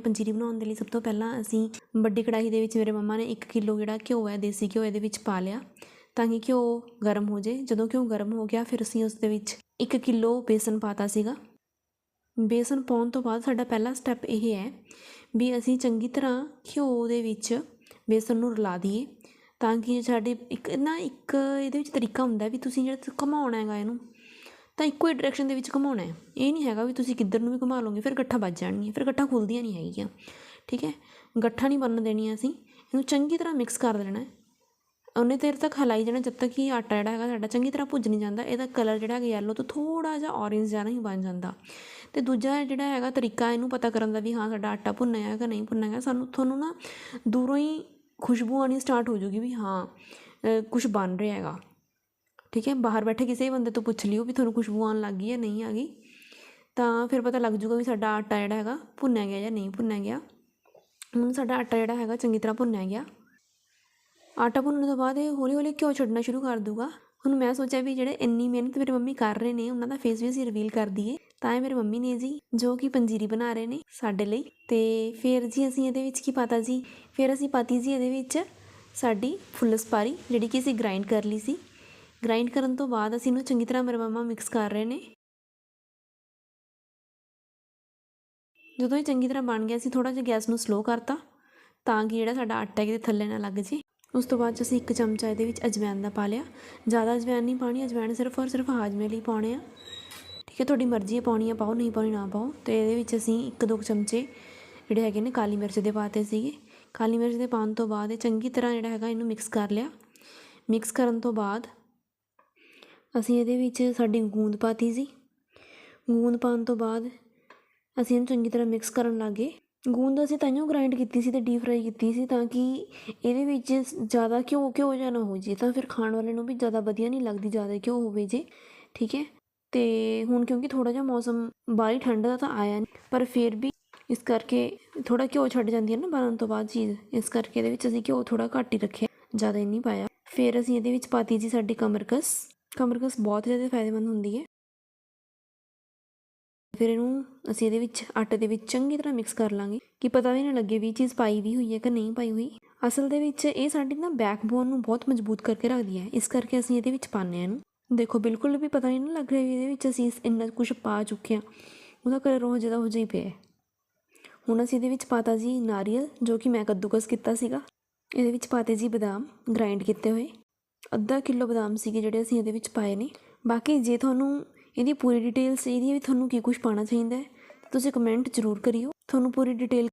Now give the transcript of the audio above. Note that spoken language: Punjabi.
ਪੰਜੀਰੀ ਬਣਾਉਣ ਦੇ ਲਈ ਸਭ ਤੋਂ ਪਹਿਲਾਂ ਅਸੀਂ ਵੱਡੀ ਕੜਾਹੀ ਦੇ ਵਿੱਚ ਮੇਰੇ ਮੰਮਾ ਨੇ 1 ਕਿਲੋ ਜਿਹੜਾ ਘਿਓ ਹੈ, ਦੇਸੀ ਘਿਓ ਇਹਦੇ ਵਿੱਚ ਪਾ ਲਿਆ ਤਾਂ ਕਿ ਘਿਓ ਗਰਮ ਹੋ ਜੇ ਜਦੋਂ ਘਿਓ ਗਰਮ ਹੋ ਗਿਆ, ਫਿਰ ਅਸੀਂ ਉਸ ਦੇ ਵਿੱਚ 1 ਕਿਲੋ ਬੇਸਨ ਪਾਤਾ ਸੀਗਾ। ਬੇਸਨ ਪਾਉਣ ਤੋਂ ਬਾਅਦ ਸਾਡਾ ਪਹਿਲਾ ਸਟੈਪ ਇਹ ਹੈ ਵੀ ਅਸੀਂ ਚੰਗੀ ਤਰ੍ਹਾਂ ਘਿਓ ਦੇ ਵਿੱਚ ਬੇਸਨ ਨੂੰ ਰਲਾ ਦਈਏ ਤਾਂ ਕਿ ਸਾਡੇ ਇੱਕ ਨਾ ਇੱਕ ਇਹਦੇ ਵਿੱਚ ਤਰੀਕਾ ਹੁੰਦਾ ਵੀ ਤੁਸੀਂ ਜਿਹੜਾ ਘੁਮਾਉਣਾ ਹੈਗਾ ਇਹਨੂੰ ਤਾਂ ਇੱਕੋ ਹੀ ਡਾਇਰੈਕਸ਼ਨ ਦੇ ਵਿੱਚ ਘੁਮਾਉਣਾ ਹੈ। ਇਹ ਨਹੀਂ ਹੈਗਾ ਵੀ ਤੁਸੀਂ ਕਿੱਧਰ ਨੂੰ ਵੀ ਘੁਮਾ ਲਓਗੇ, ਫਿਰ ਗੱਠਾਂ ਵੱਜ ਜਾਣਗੀਆਂ, ਫਿਰ ਗੱਠਾਂ ਖੁੱਲਦੀਆਂ ਨਹੀਂ ਹੈਗੀਆਂ। ਠੀਕ ਹੈ? ਗੱਠਾਂ ਨਹੀਂ ਬਣਨ ਦੇਣੀਆਂ ਅਸੀਂ। ਇਹਨੂੰ ਚੰਗੀ ਤਰ੍ਹਾਂ ਮਿਕਸ ਕਰ ਦੇਣਾ ਹੈ। ਉਹਨੇ ਦੇਰ ਤੱਕ ਹਲਾਈ ਜਾਣਾ ਜਦ ਤੱਕ ਕਿ ਆਟਾ ਜਿਹੜਾ ਹੈਗਾ ਸਾਡਾ ਚੰਗੀ ਤਰ੍ਹਾਂ ਭੁੱਜ ਨਹੀਂ ਜਾਂਦਾ। ਇਹਦਾ ਕਲਰ ਜਿਹੜਾ ਹੈਗਾ ਯੈਲੋ ਤੋਂ ਥੋੜਾ ਜਿਹਾ ਔਰੇਂਜ ਜਿਹਾ ਨਹੀਂ ਬਣ ਜਾਂਦਾ। ਤੇ ਦੂਜਾ ਜਿਹੜਾ ਹੈਗਾ ਤਰੀਕਾ ਇਹਨੂੰ ਪਤਾ ਕਰਨ ਦਾ ਵੀ ਹਾਂ, ਸਾਡਾ ਆਟਾ ਭੁੰਨਣਾ ਹੈ ਕਿ ਨਹੀਂ ਭੁੰਨਣਾ ਹੈ, ਸਾਨੂੰ ਤੁਹਾਨੂੰ ਨਾ ਦੂਰੋਂ ਹੀ ਖੁਸ਼ਬੂ ਆਣੀ ਸਟਾਰਟ ਹੋ ਜੂਗੀ ਵੀ ਹਾਂ ਕੁਝ ਬਣ ਰਿਹਾ ਹੈਗਾ। ਠੀਕ ਹੈ, ਬਾਹਰ ਬੈਠੇ ਕਿਸੇ ਬੰਦੇ ਤੋਂ ਪੁੱਛ ਲਿਓ ਵੀ ਤੁਹਾਨੂੰ ਖੁਸ਼ਬੂ ਆਉਣ ਲੱਗ ਗਈ ਜਾਂ ਨਹੀਂ ਆ ਗਈ, ਤਾਂ ਫਿਰ ਪਤਾ ਲੱਗ ਜੂਗਾ ਵੀ ਸਾਡਾ ਆਟਾ ਜਿਹੜਾ ਹੈਗਾ ਭੁੰਨਿਆ ਗਿਆ ਜਾਂ ਨਹੀਂ ਭੁੰਨਿਆ ਗਿਆ। ਹੁਣ ਸਾਡਾ ਆਟਾ ਜਿਹੜਾ ਹੈਗਾ ਚੰਗੀ ਤਰ੍ਹਾਂ ਭੁੰਨਿਆ ਗਿਆ। ਆਟਾ ਭੁੰਨਣ ਤੋਂ ਬਾਅਦ ਇਹ ਹੌਲੀ ਹੌਲੀ ਘਿਓ ਛੱਡਣਾ ਸ਼ੁਰੂ ਕਰ ਦੂਗਾ ਹੁਣ ਮੈਂ ਸੋਚਿਆ ਵੀ ਜਿਹੜੇ ਇੰਨੀ ਮਿਹਨਤ ਮੇਰੇ ਮੰਮੀ ਕਰ ਰਹੇ ਨੇ, ਉਹਨਾਂ ਦਾ ਫੇਸ ਵੀ ਅਸੀਂ ਰਿਵੀਲ ਕਰ ਦਈਏ। ਤਾਂ ਇਹ ਮੇਰੇ ਮੰਮੀ ਨੇ ਜੀ, ਜੋ ਕਿ ਪੰਜੀਰੀ ਬਣਾ ਰਹੇ ਨੇ ਸਾਡੇ ਲਈ। ਤੇ ਫਿਰ ਜੀ ਅਸੀਂ ਇਹਦੇ ਵਿੱਚ ਕੀ ਪਾਤਾ ਜੀ? ਫਿਰ ਅਸੀਂ ਪਾਤੀ ਜੀ ਇਹਦੇ ਵਿੱਚ ਸਾਡੀ ਫੁੱਲ ਸਪਾਰੀ ਜਿਹੜੀ ਕਿ ਅਸੀਂ ਗ੍ਰਾਈਂਡ ਕਰ ਲਈ ਸੀ। ਗ੍ਰਾਈਂਡ ਕਰਨ ਤੋਂ ਬਾਅਦ ਅਸੀਂ ਇਹਨੂੰ ਚੰਗੀ ਤਰ੍ਹਾਂ ਮੇਰੇ ਮੰਮਾ ਮਿਕਸ ਕਰ ਰਹੇ ਨੇ। ਜਦੋਂ ਇਹ ਚੰਗੀ ਤਰ੍ਹਾਂ ਬਣ ਗਿਆ ਸੀ ਥੋੜਾ ਜਿਹਾ ਗੈਸ ਨੂੰ ਸਲੋ ਕਰਤਾ, ਤਾਂ ਕਿ ਜਿਹੜਾ ਸਾਡਾ ਆਟਾ ਕਿਤੇ ਥੱਲੇ ਨਾ ਲੱਗ ਜੇ। ਉਸ ਤੋਂ ਬਾਅਦ 'ਚ ਅਸੀਂ ਇੱਕ ਚਮਚਾ ਇਹਦੇ ਵਿੱਚ ਅਜਵਾਇਣ ਦਾ ਪਾ ਲਿਆ। ਜ਼ਿਆਦਾ ਅਜਵਾਇਣ ਨਹੀਂ ਪਾਣੀ ਅਜਵਾਇਣ ਸਿਰਫ ਔਰ ਸਿਰਫ ਹਾਜ਼ਮੇ ਲਈ ਪਾਉਣੇ ਆ। ਠੀਕ ਹੈ, ਤੁਹਾਡੀ ਮਰਜ਼ੀ ਹੈ, ਪਾਉਣੀ ਆ, ਪਾਓ, ਨਹੀਂ ਪਾਉਣੀ ਨਾ ਪਾਓ। ਤੇ ਇਹਦੇ ਵਿੱਚ ਅਸੀਂ ਇੱਕ ਦੋ ਕੁ ਚਮਚੇ ਜਿਹੜੇ ਹੈਗੇ ਨੇ ਕਾਲੀ ਮਿਰਚ ਦੇ ਪਾਤੇ ਸੀਗੇ। ਕਾਲੀ ਮਿਰਚ ਦੇ ਪਾਉਣ ਤੋਂ ਬਾਅਦ ਇਹ ਚੰਗੀ ਤਰ੍ਹਾਂ ਜਿਹੜਾ ਹੈਗਾ ਇਹਨੂੰ ਮਿਕਸ ਕਰ ਲਿਆ। ਮਿਕਸ ਕਰਨ ਤੋਂ ਬਾਅਦ ਅਸੀਂ ਇਹਦੇ ਵਿੱਚ ਸਾਡੀ ਗੂੰਦ ਪਾਤੀ ਸੀ। ਗੂੰਦ ਪਾਉਣ ਤੋਂ ਬਾਅਦ ਅਸੀਂ ਇਹਨੂੰ ਚੰਗੀ ਤਰ੍ਹਾਂ ਮਿਕਸ ਕਰਨ ਲੱਗ। ਗਏ ਗੂੰਦ ਅਸੀਂ ਤਾਂਹੀਓ ਗ੍ਰਾਇੰਡ ਕੀਤੀ ਸੀ ਤੇ ਡੀਪ ਫਰਾਈ ਕੀਤੀ ਸੀ ਤਾਂ ਕਿ ਇਹਦੇ ਵਿੱਚ ਜ਼ਿਆਦਾ ਘਿਓ ਘਿਓ ਜਿਹਾ ਨਾ ਹੋ ਜੇ। ਤਾਂ ਫਿਰ ਖਾਣ ਵਾਲੇ ਨੂੰ ਵੀ ਜ਼ਿਆਦਾ ਵਧੀਆ ਨਹੀਂ ਲੱਗਦੀ, ਜ਼ਿਆਦਾ ਘਿਓ ਹੋਵੇ ਜੇ। ਠੀਕ ਹੈ? ਤੇ ਹੁਣ ਕਿਉਂਕਿ ਥੋੜਾ ਜਿਹਾ ਮੌਸਮ ਬਾਹਲੀ ਠੰਡ ਦਾ ਤਾਂ ਆਇਆ ਨਹੀਂ, ਪਰ ਫਿਰ ਵੀ ਇਸ ਕਰਕੇ ਥੋੜਾ ਘਿਓ ਛੱਡ ਜਾਂਦੀ ਹੈ ਨਾ ਬਣਨ ਤੋਂ ਬਾਅਦ ਚੀਜ਼। ਇਸ ਕਰਕੇ ਇਹਦੇ ਵਿੱਚ ਅਸੀਂ ਘਿਓ ਥੋੜਾ ਘੱਟ ਹੀ ਰੱਖਿਆ, ਜ਼ਿਆਦਾ ਨਹੀਂ ਪਾਇਆ। ਫਿਰ ਅਸੀਂ ਇਹਦੇ ਵਿੱਚ ਪਾਤੀ ਜੀ ਸਾਡੀ ਕਮਰਕਸ। ਕਮਰਕਸ ਬਹੁਤ ਜ਼ਿਆਦਾ ਫਾਇਦੇਮੰਦ ਹੁੰਦੀ ਹੈ। ਫਿਰ ਇਹਨੂੰ ਅਸੀਂ ਇਹਦੇ ਵਿੱਚ, ਆਟੇ ਦੇ ਵਿੱਚ ਚੰਗੀ ਤਰ੍ਹਾਂ ਮਿਕਸ ਕਰ ਲਾਂਗੇ। ਕਿ ਪਤਾ ਵੀ ਨਾ ਲੱਗੇ ਵੀ ਇਹ ਚੀਜ਼ ਪਾਈ ਵੀ ਹੋਈ ਹੈ ਕਿ ਨਹੀਂ ਪਾਈ ਹੋਈ। ਅਸਲ ਦੇ ਵਿੱਚ ਇਹ ਸਾਡੀ ਨਾ ਬੈਕਬੋਨ ਨੂੰ ਬਹੁਤ ਮਜ਼ਬੂਤ ਕਰਕੇ ਰੱਖਦੀ ਹੈ। ਇਸ ਕਰਕੇ ਅਸੀਂ ਇਹਦੇ ਵਿੱਚ ਪਾਉਂਦੇ ਹਾਂ ਇਹਨੂੰ। ਦੇਖੋ, ਬਿਲਕੁਲ ਵੀ ਪਤਾ ਨਹੀਂ ਨਾ ਲੱਗ ਰਿਹਾ ਵੀ ਇਹਦੇ ਵਿੱਚ ਅਸੀਂ ਇੰਨਾ ਕੁਝ ਪਾ ਚੁੱਕੇ ਹਾਂ। ਉਹਦਾ ਕਲਰ ਉਹ ਜਿਹਦਾ ਹੋ ਜਿਹਾ ਹੀ ਪਿਆ ਹੁਣ ਅਸੀਂ ਇਹਦੇ ਵਿੱਚ ਪਾਤਾ ਜੀ ਨਾਰੀਅਲ, ਜੋ ਕਿ ਮੈਂ ਕੱਦੂਕਸ ਕੀਤਾ ਸੀਗਾ। ਇਹਦੇ ਵਿੱਚ ਪਾਤੇ ਜੀ ਬਦਾਮ ਗ੍ਰਾਈਂਡ ਕੀਤੇ ਹੋਏ। ਅੱਧਾ ਕਿਲੋ ਬਦਾਮ ਸੀਗੇ ਜਿਹੜੇ ਅਸੀਂ ਇਹਦੇ ਵਿੱਚ ਪਾਏ ਨੇ। ਬਾਕੀ ਜੇ ਤੁਹਾਨੂੰ ਇਹਦੀ ਪੂਰੀ ਡਿਟੇਲ ਚਾਹੀਦੀ ਹੈ ਵੀ ਤੁਹਾਨੂੰ ਕੀ ਕੁਛ ਪਾਉਣਾ ਚਾਹੀਦਾ ਹੈ ਤੁਸੀਂ ਕਮੈਂਟ ਜ਼ਰੂਰ ਕਰਿਓ। ਤੁਹਾਨੂੰ ਪੂਰੀ ਡਿਟੇਲ